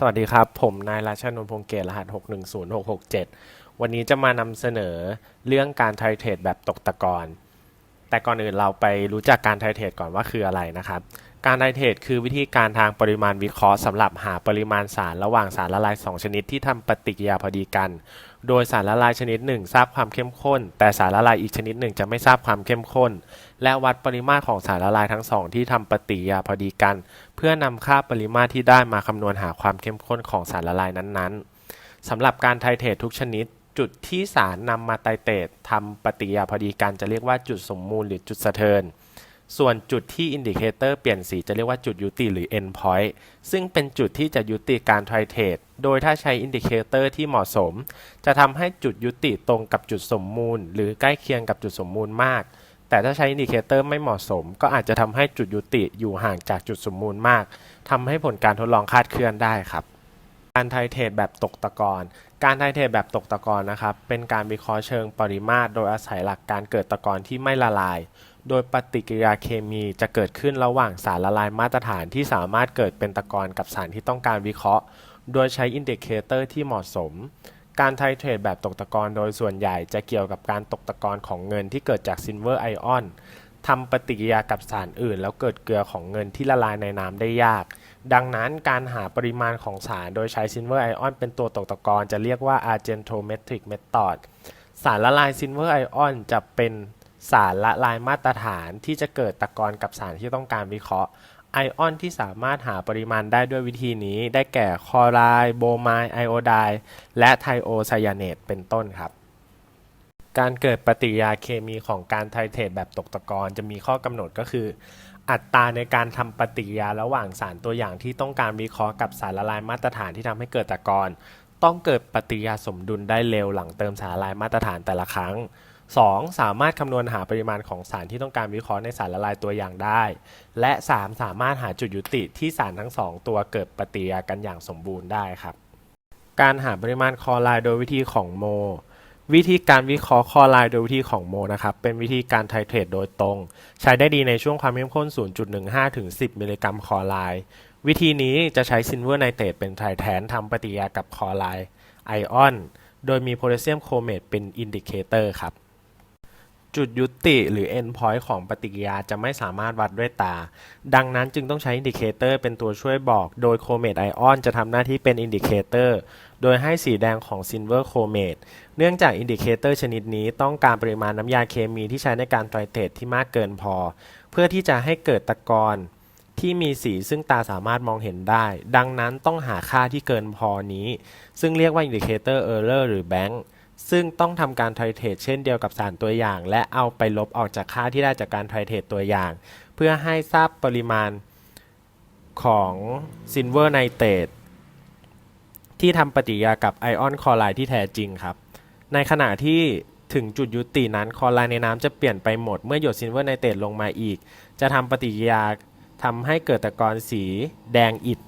สวัสดีครับ ผมนายราชนนท์พงเกตรหัส 610667 วันนี้จะมานำเสนอเรื่องการไทเทรดแบบตกตะกอนแต่ก่อนอื่นเราไปรู้จักการไทเทรดก่อนว่าคืออะไรนะครับ การไทเทรดคือวิธีการทางปริมาณวิเคราะห์สำหรับหาปริมาณสารระหว่างสารละลาย 2 ชนิดที่ทำปฏิกิริยาพอดีกัน โดยสารละลายชนิดหนึ่งทราบความเข้มข้น แต่สารละลายอีกชนิดหนึ่งจะไม่ทราบความเข้มข้น และวัดปริมาตรของสารละลายทั้งสองที่ทำปฏิกิริยาพอดีกัน เพื่อนำค่าปริมาตรที่ได้มาคำนวณหาความเข้มข้นของสารละลายนั้นๆสำหรับการไทเทรดทุกชนิด จุดที่สารนำมาไทเทรดทำปฏิกิริยาพอดีกันจะเรียกว่าจุดสมมูลหรือจุดสะเทิน ส่วนจุดที่อินดิเคเตอร์เปลี่ยนสีจะเรียกว่าจุดยุติหรือ end point ซึ่งเป็นจุดที่จะยุติการไทเทรดโดยถ้าใช้อินดิเคเตอร์ที่เหมาะสม จะทำให้จุดยุติตรงกับจุดสมมูล หรือใกล้เคียงกับจุดสมมูลมาก แต่ถ้าใช้อินดิเคเตอร์ไม่เหมาะสม ก็อาจจะทำให้จุดยุติอยู่ห่างจากจุดสมมูลมากทำให้ผลการทดลองคาดเคลื่อนได้ครับการไทเทรดแบบตกตะกอนการไทเทรดแบบตกตะกอนนะครับ เป็นการวิเคราะห์เชิงปริมาตร โดยอาศัยหลักการเกิดตะกอนที่ไม่ละลาย โดยปฏิกิริยาเคมีจะเกิดขึ้นระหว่างสารละลายมาตรฐานที่สามารถเกิดเป็นตะกอนกับสารที่ต้องการวิเคราะห์ โดยใช้อินดิเคเตอร์ที่เหมาะสม การไทเทรดแบบตกตะกอนโดยส่วนใหญ่จะเกี่ยวกับการตกตะกอนของเงินที่เกิดจากซิลเวอร์ไอออนทำปฏิกิริยากับสารอื่น แล้วเกิดเกลือของเงินที่ละลายในน้ำได้ยาก ดังนั้นการหาปริมาณของสารโดยใช้ซิลเวอร์ไอออนเป็นตัวตกตะกอนจะเรียกว่า Argentometric method สารละลายซิลเวอร์ไอออนจะเป็น สารละลายมาตรฐานที่จะเกิดตะกอนกับสารที่ต้องการวิเคราะห์ ไอออนที่สามารถหาปริมาณได้ด้วยวิธีนี้ ได้แก่คลอไรด์โบรไมด์ไอโอไดน์และไทโอไซยาเนตเป็นต้นครับ การเกิดปฏิกิริยาเคมีของการไทเทรดแบบตกตะกอนจะมีข้อกำหนดก็คือ อัตราในการทำปฏิกิริยาระหว่างสารตัวอย่างที่ต้องการวิเคราะห์กับสารละลายมาตรฐานที่ทำให้เกิดตะกอนต้องเกิดปฏิกิริยาสมดุลได้เร็วหลังเติมสารละลายมาตรฐานแต่ละครั้ง 2. สามารถคำนวณหาปริมาณของสารที่ต้องการวิเคราะห์ในสารละลายตัวอย่างได้ และ 3. สามารถหาจุดยุติที่สารทั้งสองตัวเกิดปฏิกิริยากันอย่างสมบูรณ์ได้ครับ การหาปริมาณคลอไรด์โดยวิธีของโม วิธีการวิเคราะห์คลอไรด์โดยวิธีของโมนะครับเป็นวิธีการไทเทรดโดยตรง ใช้ได้ดีในช่วงความเข้มข้น 0.15 ถึง 10 มิลลิกรัมคลอไรด์วิธีนี้จะใช้ซิลเวอร์ไนเตรตเป็นไทแทนทำปฏิกิริยากับคลอไรด์ไอออน โดยมีโพแทสเซียมโครเมตเป็นอินดิเคเตอร์ครับ จุดยุติหรือ end point ของปฏิกิริยาจะไม่สามารถวัดด้วยตา ดังนั้นจึงต้องใช้อินดิเคเตอร์เป็นตัวช่วยบอก โดยโครเมตไอออนจะทำหน้าที่เป็นอินดิเคเตอร์ โดยให้สีแดงของซิลเวอร์โครเมตเนื่องจากอินดิเคเตอร์ชนิดนี้ต้องการปริมาณน้ำยาเคมีที่ใช้ในการไตรเตรดที่มากเกินพอ เพื่อที่จะให้เกิดตะกอนที่มีสีซึ่งตาสามารถมองเห็นได้ ดังนั้นต้องหาค่าที่เกินพอนี้ ซึ่งเรียกว่าอินดิเคเตอร์เออร์เลอร์หรือแบงค์ ซึ่งต้องทำการไทเทรดเช่นเดียวกับสารตัวอย่าง และเอาไปลบออกจากค่าที่ได้จากการไทเทรดตัวอย่าง เพื่อให้ทราบปริมาณของซิลเวอร์ไนเตรตที่ทำปฏิกิริยากับไอออนคลอไรด์ที่แท้จริงครับ ในขณะที่ถึงจุดยุตินั้นคลอไรด์ในน้ำจะเปลี่ยนไปหมด เมื่อหยดซิลเวอร์ไนเตรตลงมาอีก จะทำปฏิกิริยาทำให้เกิดตะกอนสีแดงอิฐ